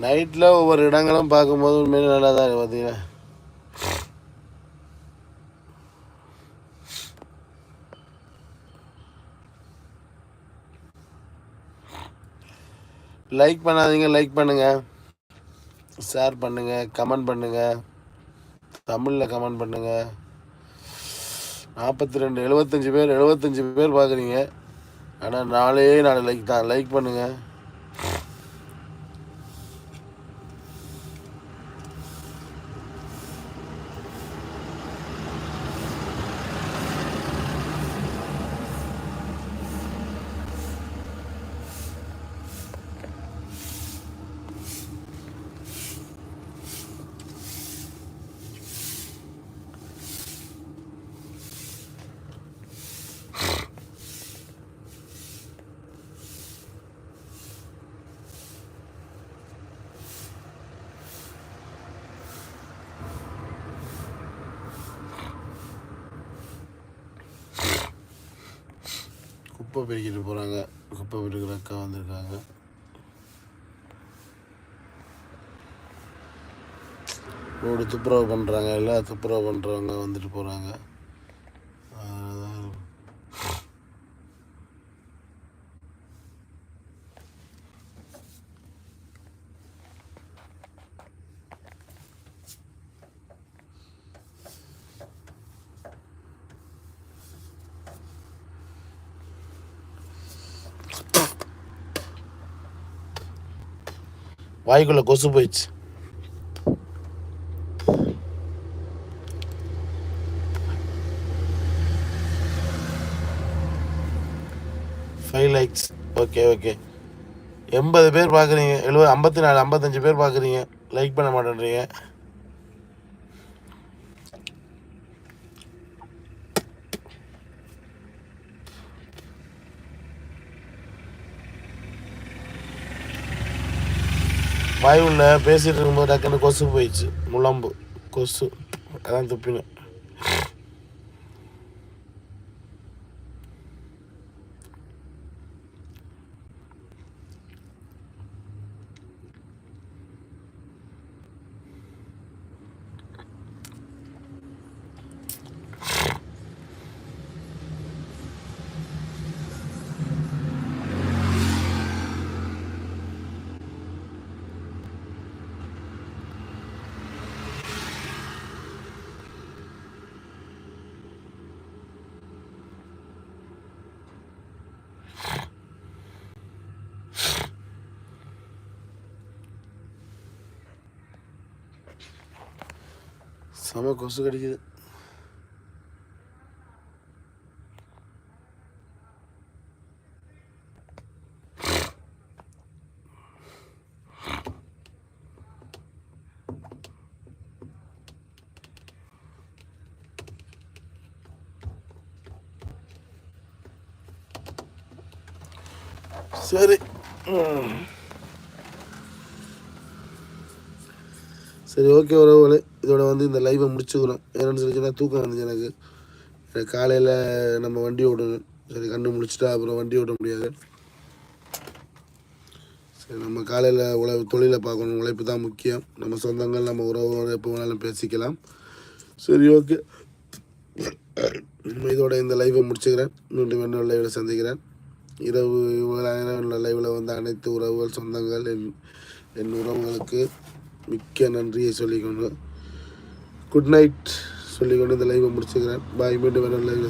நைட்டில் ஒவ்வொரு இடங்களும் பார்க்கும்போது உண்மையிலே நல்லா தான் இருக்குது பார்த்தீங்கன்னா லைக் பண்ணாதீங்க லைக் பண்ணுங்கள் ஷேர் பண்ணுங்கள் கமெண்ட் பண்ணுங்கள் தமிழில் கமெண்ட் பண்ணுங்கள் நாற்பத்தி ரெண்டு எழுபத்தஞ்சி பேர் எழுபத்தஞ்சி பேர் பார்க்குறீங்க. ஆனால் நாலே நாலு லைக் தான். லைக் பண்ணுங்கள் குப்பை பிரிக்கிட்டு போகிறாங்க குப்பை பிரிக்கிற அக்கா வந்திருக்காங்க. ரோடு துப்புரவு பண்ணுறாங்க எல்லாம் துப்புரவு பண்ணுறவங்க வந்துட்டு போகிறாங்க வாய்க்குள்ளே கொசு போயிடுச்சு. ஃபைவ் லைக்ஸ் ஓகே ஓகே எண்பது பேர் பார்க்குறீங்க எழுபது ஐம்பத்தி நாலு ஐம்பத்தஞ்சு பேர் பார்க்குறீங்க லைக் பண்ண மாட்டேன்றீங்க. வாயுவில் பேசிகிட்டு இருக்கும்போது டக்குன்னு கொசு போயிடுச்சு. முழம்பு. கொசு. அதான் துப்பினேன். செம கொசு கடிக்குது சரி ம். சரி ஓகே உறவுகளே இதோட வந்து இந்த லைவை முடிச்சுக்கிறோம் என்னென்னு சொல்லிச்சுன்னா தூக்கம் வந்துச்சு எனக்கு. எனக்கு காலையில் நம்ம வண்டி ஓடணும் சரி கண்ணு முடிச்சுட்டா அப்புறம் வண்டி ஓட்ட முடியாது. சரி நம்ம காலையில் உழவு தொழிலை பார்க்கணும். உழைப்பு தான் முக்கியம். நம்ம சொந்தங்கள் நம்ம உறவோடு எப்போ வேணாலும் பேசிக்கலாம். சரி ஓகே இதோட இந்த லைவை முடிச்சுக்கிறேன். மீண்டும் இன்னொரு லைவில் சந்திக்கிறேன். இரவு இவ்வளோ லைவில் வந்து அனைத்து உறவுகள் சொந்தங்கள் என் என் உறவுகளுக்கு மிக்க நன்றியை சொல்லிக்கொண்டு குட் நைட் சொல்லிக்கொண்டு இந்த லைவை முடிச்சுக்கிறேன். பாய் மீண்டும் வேணும் லைவ்